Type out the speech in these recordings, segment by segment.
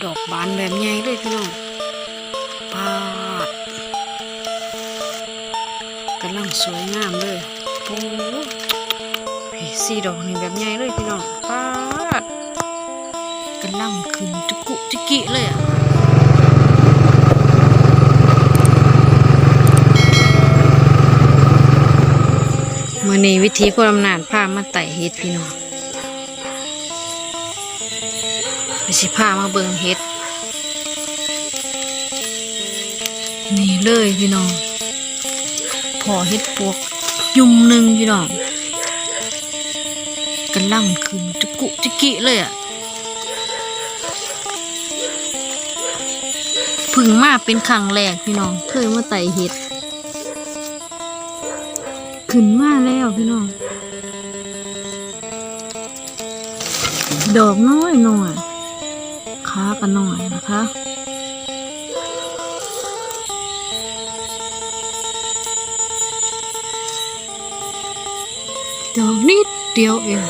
ดอกบานแบบใหญ่เลยพี่น้องปาดกำลังสวยงามเลยโอ้พี่สีดอกนี่แบบใหญ่เลยพี่น้องปาดกำลังขึ้นจุกุจิกิเลยอะมื่อนี้วิธีพลอำนาจพามาไต่เฮ็ดพี่น้อง ไปสิพามาเบิงเฮ็ด นี่เลยพี่น้องพอเฮ็ดปวกยุ่มหนึ่งพี่น้องกำลังขึ้นจุกุจิกิเลยอะพึ่งมาเป็นครั้งแรกพี่น้องเคยมาไต่เฮ็ด ขึ้นมาแล้วพี่น้อง ดอกน้อยหน่อย ขากันหน่อยนะคะเดอกนิดเดียวเอง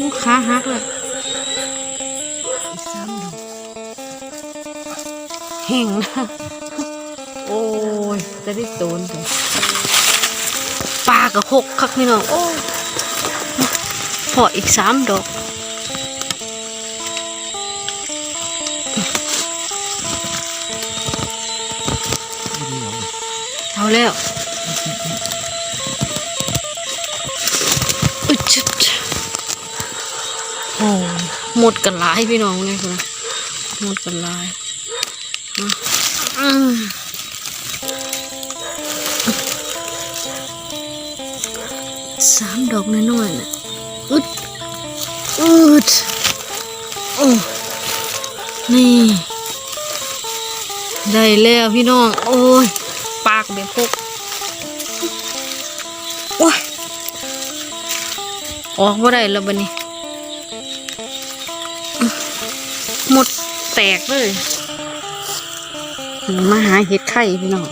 ลูกค้าฮักเลยอีกสามดอกแห้งนะโอ้ จะได้โตนกันปลากระหกคักพี่น้องโอ้พออีกสามดอกเอาแล้วอึดจุดโอ้หมดกันหลายพี่น้องเลยคุณหมดกันหลายอืม สามดอกน้อยๆนะอึดอึดโอ้นี่ ได้แล้วพี่น้อง โอ้ย ปากแบบพกโอ้ย ออกบ่ได้แล้วบัดนี้ หมดแตกเลย มาหาเห็ดไข่พี่น้อง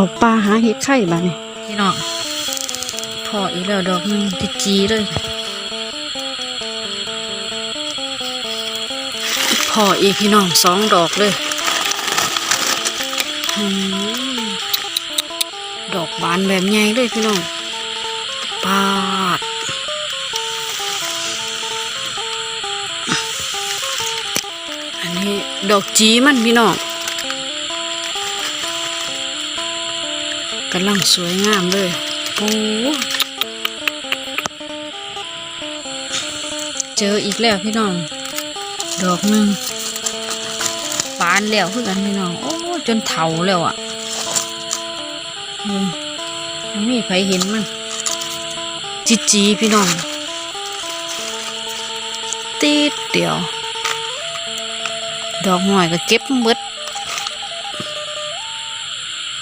เขาป่าหาเห็ดไข่บ้านี่พี่น้องพออีกแล้วดอกนึงจีจีเลยพออีกพี่น้องสองดอกเลยดอกบานแบบใหญ่เลยพี่น้องปาดอันนี้ดอกจีมันพี่น้องำลังสวยงามเลยโอ้เจออีกแล้วพี่น้อง ดอกหนึ่งปานแล้วคือกันพี่น้อง โอ้จนเถาแล้วอะยังมีใครเห็นมันจีจีพี่น้องติดเดียว ดอกหน่อยก็เก็บเบิด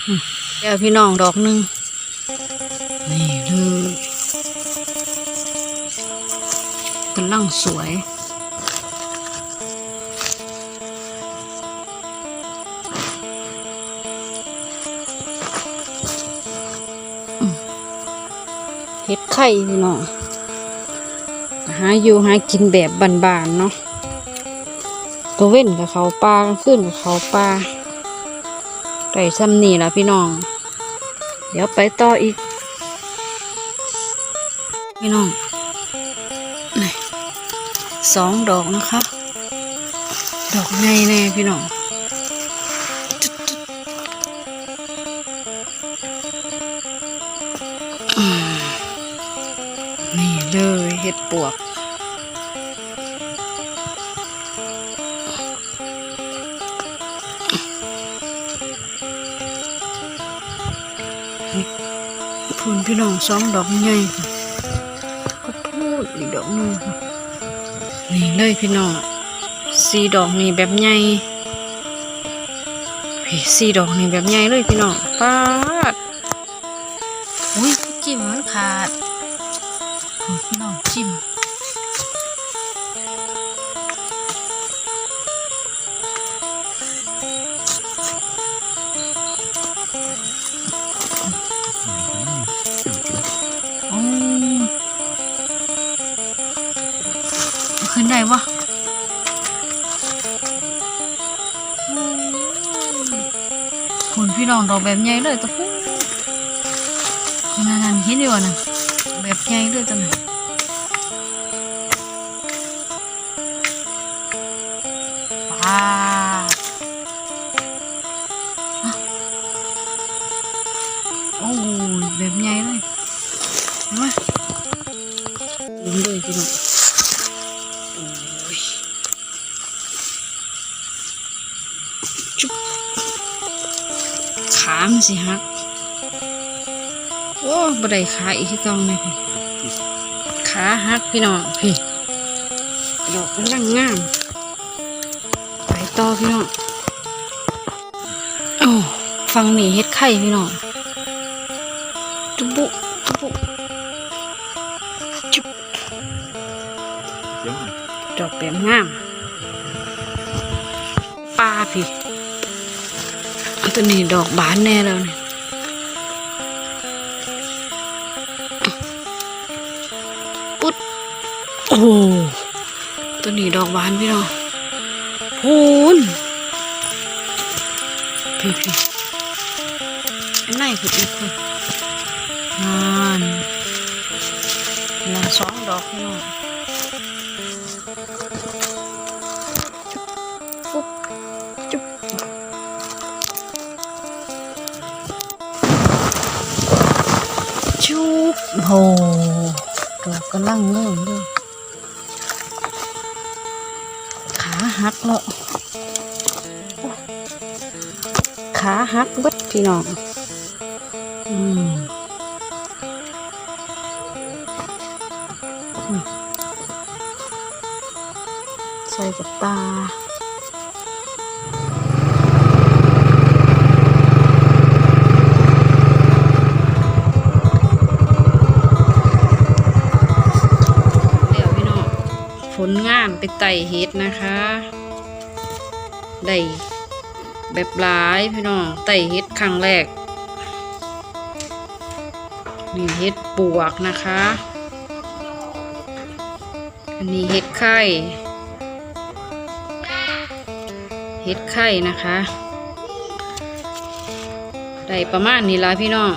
อื มเดี๋ยวพี่น้องดอกหนึ่งนี่เลยกำลังสวยเห็ดไข่พี่น้องหาอยู่หากินแบบบานๆเนาะตัวเว้นกับเขาปลากลางขึ้นกับเขาปลา ไก่ซ้ำนี่ละพี่น้อง เดี๋ยวไปต่ออีก พี่น้องสองดอกนะคะ ดอกใหญ่แน่พี่น้องนี่เลยเห็ดปวก คนพี่น้องสองดอกใหญ่ก็พูดอีกดอกนึงนี่เลยพี่น้องสี่ดอกนี่แบบใหญ่พี่สี่ดอกนี่แบบใหญ่เลยพี่น้องป้าดอุ้ยจิ้มมันขาดพี่น้องจิ้ม นได้วะคุณพี่น้องดอกแบบใหญ่เลยตัวผู้นั่นนั่นเห็นอยู่นะแบบใหญ่เลยตัวนั้นป้าโอ้ยแบบใหญ่เลยเห็นไหมเห็นเลยพี่น้อง ขามันสิฮัก โอ้บ่ได้ขาอีกที่เกองเลยพี่ขาหักพี่น้องพี่ดอกกำลังงามไปต่อพี่น้องโอ้ฟังนี่เฮ็ดไข่พี่น้องจุบบุจุบบุจุบเดี๋ยวดอกแบบงามปลาพี่อัน ตัวนี้ดอกบานแน่แล้วเนี่ยอุ๊ดโอ้ตัวนี้ดอกบานพี่น้องพูนพี่พี่อันไหนคืออีกคนงานงานสองดอกพี่น้อง จุ๊บโหดอกกำลังเริ่มเลยขาหักแล้วขาหักเบิดพี่น้อง อืมใส่กับตา ลงานไปไต่เฮ็ดนะคะได้แบบหลายพี่น้องไต่เฮ็ดครั้งแรกนี่เฮ็ดปวกนะคะ อันนี้เฮ็ดไข่เฮ็ดไข่นะคะได้ประมาณนี้ละพี่น้อง